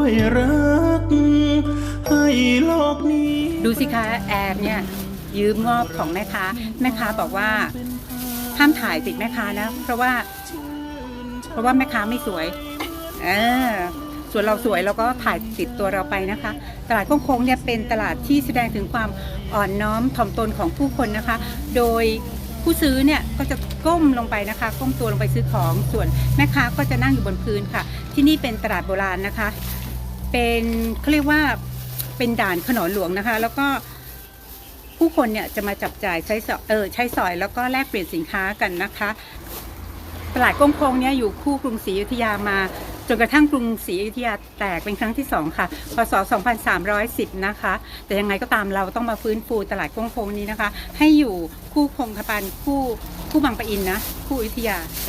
วยรัก ให้โลกนี้ ดูสิคะแอนเนี่ยยืมงอบของแม่ค้าแม่ค้าบอกว่าห้ามถ่ายติดแม่ค้านะ เพราะว่า เพราะว่าแม่ค้าไม่สวยเออส่วนเราสวยเราก็ถ่ายติดตัวเราไปนะคะ ตลาดก้งโค้งเนี่ยเป็นตลาดที่แสดงถึงความอ่อนน้อมถ่อมตนของผู้คนนะคะ โดย ผู้ซื้อเนี่ยก็จะก้มลงไปนะคะ ก้มตัวลงไปซื้อของส่วนแม่ค้าก็จะนั่งอยู่บนพื้นค่ะ ที่นี่เป็นตลาดโบราณนะคะ เป็นเขาเรียกว่าเป็นด่านขนอนหลวงนะคะ แล้วก็ผู้คนเนี่ยจะมาจับจ่ายใช้สอยเออใช้สอยแล้วก็แลกเปลี่ยนสินค้ากันนะคะ ตลาดก้งโค้งเนี่ยอยู่คู่กรุงศรีอยุธยามา จนกระทั่งกรุงศรีอยุธยาแตกเป็นครั้งที่สองค่ะ พศ 2310 นะคะ แต่ยังไงก็ตามเราต้องมาฟื้นฟูตลาดกงโคงนี้นะคะ ให้อยู่คู่คงกระพันคู่คู่บางปะอินนะ คู่อยุธยา